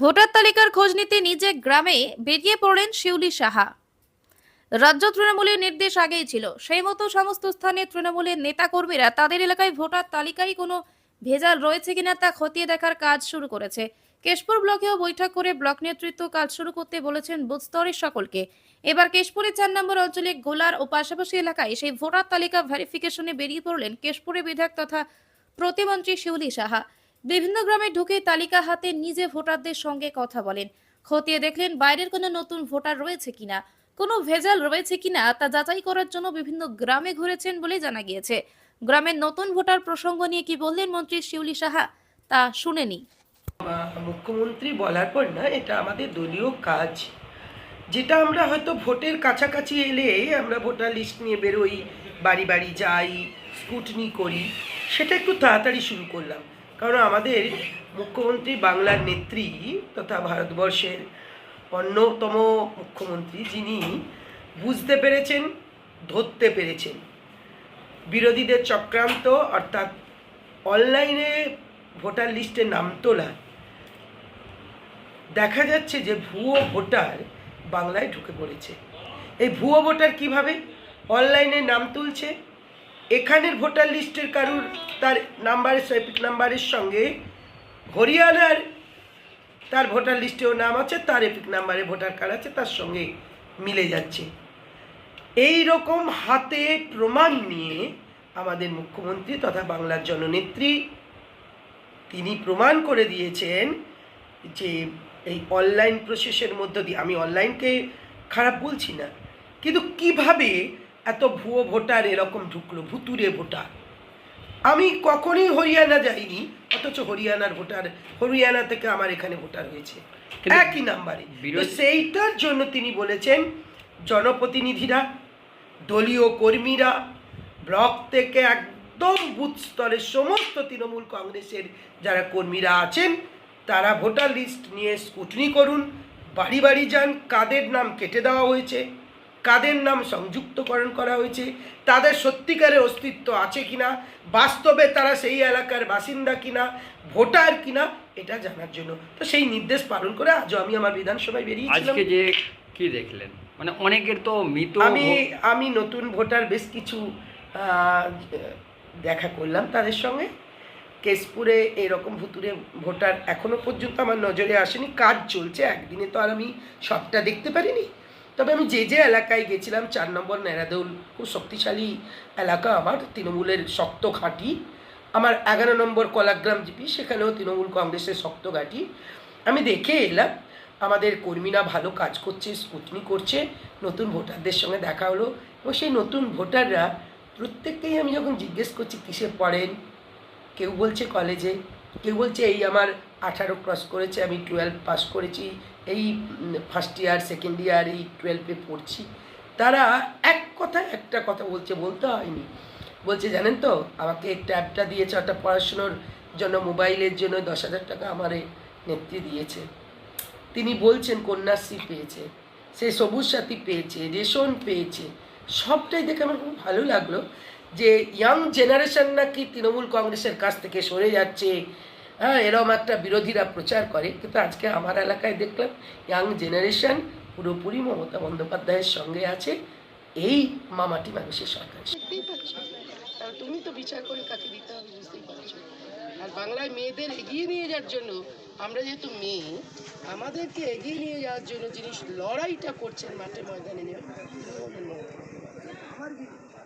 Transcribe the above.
Voter তালিকার খোঁজ নিতে নিজে গ্রামে বেরিয়ে পড়লেন শিউলি সাহা। রাজ্য তৃণমূলের নির্দেশ আগেই ছিল। সেই মতো সমস্ত স্থানে তৃণমূলের নেতাকর্মীরা তাদের এলাকায় ভোটার তালিকায় কোনো ভেজাল রয়েছে কিনা তা খতিয়ে দেখার কাজ শুরু করেছে। কেশপুর ব্লকেও বৈঠক করে ব্লক নেতৃত্ব কাজ শুরু করতে বলেছেন বুথ স্তরের সকলকে। এবার কেশপুরের চার নম্বর অঞ্চলে গোলার ও পাশাপাশি এলাকায় সেই ভোটার তালিকা ভেরিফিকেশনে বেরিয়ে পড়লেন কেশপুরের বিধায়ক তথা প্রতিমন্ত্রী শিউলি সাহা। বিভিন্ন গ্রামে ঢুকে তালিকা হাতে নিজে ভোটারদের সঙ্গে কথা বলেন। খতিয়ে দেখলেন বাইরের কোনো নতুন ভোটার রয়েছে কিনা, কোনো ভেজাল রয়েছে কিনা তা যাচাই করার জন্য বিভিন্ন গ্রামে ঘুরেছেন বলে জানা গিয়েছে। গ্রামের নতুন ভোটার প্রসঙ্গ নিয়ে কি বললেন মন্ত্রী শিউলি সাহা, তা শুনেনি। মুখ্যমন্ত্রী বলার পর না, এটা আমাদের দলীয় কাজ। যেটা আমরা হয়তো ভোটের কাছাকাছি এলে আমরা ভোটার লিস্ট নিয়ে বেরোই, বাড়ি বাড়ি যাই, স্কুটনি করি, সেটা একটু তাড়াতাড়ি শুরু করলাম। কারণ আমাদের মুখ্যমন্ত্রী বাংলার নেত্রী তথা ভারতবর্ষের অন্যতম মুখ্যমন্ত্রী, যিনি বুঝতে পেরেছেন, ধরতে পেরেছেন। বিরোধীদের চক্রান্ত, অর্থাৎ অনলাইনে ভোটার লিস্টে নাম তোলা। দেখা যাচ্ছে যে ভুয়ো ভোটার বাংলায় ঢুকে পড়েছে। এই ভুয়ো ভোটার কীভাবে? অনলাইনে নাম তুলছে এখানের ভোটার লিস্টের কারুর তার নাম্বারের এপিক নাম্বারের সঙ্গে হরিয়ানার তার ভোটার লিস্টেও নাম আছে, তার এপিক নাম্বারে ভোটার কার্ড আছে, তার সঙ্গে মিলে যাচ্ছে। এই রকম হাতে প্রমাণ নিয়ে আমাদের মুখ্যমন্ত্রী তথা বাংলার জননেত্রী তিনি প্রমাণ করে দিয়েছেন যে এই অনলাইন প্রসেসের মধ্য দিয়ে, আমি অনলাইনকে খারাপ বলছি না, কিন্তু কীভাবে এত ভুয়ো ভোটার এরকম ঢুকলো ভুতুরে ভোটার। আমি কখনোই হরিয়ানা যাইনি অথচ হরিয়ানার ভোটার হরিয়ানা থেকে আমার এখানে ভোটার হয়েছে। একই নাম্বারে। তো সেইটার জন্য তিনি বলেছেন জনপ্রতিনিধিরা দলীয় কর্মীরা ব্লক থেকে একদম বুথ স্তরের সমস্ত তৃণমূল কংগ্রেসের যারা কর্মীরা আছেন তারা ভোটার লিস্ট নিয়ে স্কুটনি করুন বাড়ি বাড়ি যান কাদের নাম কেটে দেওয়া হয়েছে কাদের নাম সংযুক্তকরণ করা হয়েছে? তাদের সত্যিকারের অস্তিত্ব আছে কিনা? বাস্তবে তারা সেই এলাকার বাসিন্দা কিনা? ভোটার কিনা? এটা জানার জন্য। তো সেই নির্দেশ পালন করে আজও আমি আমার বিধানসভায় বেরিয়েছিলাম। আজকে যে কি দেখলেন? মানে অনেকের তো মৃত আমি আমি নতুন ভোটার বেশ কিছু দেখা করলাম তাদের সঙ্গে। কেশপুরে এরকম ভুতুরে ভোটার এখনও পর্যন্ত আমার নজরে আসেনি। কাজ চলছে একদিনে তো আর আমি সবটা দেখতে পারিনি। তবে আমি যে যে এলাকায় গেছিলাম, চার নম্বর নেরাদৌল খুব শক্তিশালী এলাকা আমার, তৃণমূলের শক্ত ঘাঁটি। আমার এগারো নম্বর কলাগ্রাম জিপি, সেখানেও তৃণমূল কংগ্রেসের শক্ত ঘাঁটি। আমি দেখে এলাম, আমাদের কর্মীরা ভালো কাজ করছে স্কুটনি করছে, নতুন ভোটারদের সঙ্গে দেখা হলো এবং সেই নতুন ভোটাররা প্রত্যেককেই আমি যখন জিজ্ঞেস করছি, কিসে পড়েন? কেউ বলছে, কলেজে। কেউ বলছে, এই আমার আঠারো ক্রস করেছে, আমি টুয়েলভ পাস করেছি, এই ফার্স্ট ইয়ার সেকেন্ড ইয়ার এই টুয়েলভে পড়ছি। তারা এক কথা একটা কথা বলছে, বলতে হয়নি। বলছে, জানেন তো, আমাকে ট্যাবটা দিয়েছে ওটা পড়াশুনোর জন্য, মোবাইলের জন্য দশ হাজার টাকা আমার নেত্রী দিয়েছে। তিনি বলছেন, কন্যাশ্রী পেয়েছে, সে সবুজ সাথী পেয়েছে, রেশন পেয়েছে, সবটাই দেখে আমার খুব ভালো লাগল। যে ইয়াং জেনারেশন নাকি তৃণমূল কংগ্রেসের কাছ থেকে সরে যাচ্ছে হ্যাঁ এরম একটা বিরোধীরা প্রচার করে। কিন্তু আজকে আমার এলাকায় দেখলাম ইয়াং জেনারেশন পুরোপুরি মমতা বন্দ্যোপাধ্যায়ের সঙ্গে আছে, এই মামাটি মানুষের সরকার। তুমি তো বিচার করে কাকে দিতে হবে বুঝতেই পারছ। আর বাংলায় মেয়েদের এগিয়ে নিয়ে যাওয়ার জন্য, আমরা যেহেতু মেয়ে, আমাদেরকে এগিয়ে নিয়ে যাওয়ার জন্য যিনি লড়াইটা করছেন মাঠে ময়দানে নেমে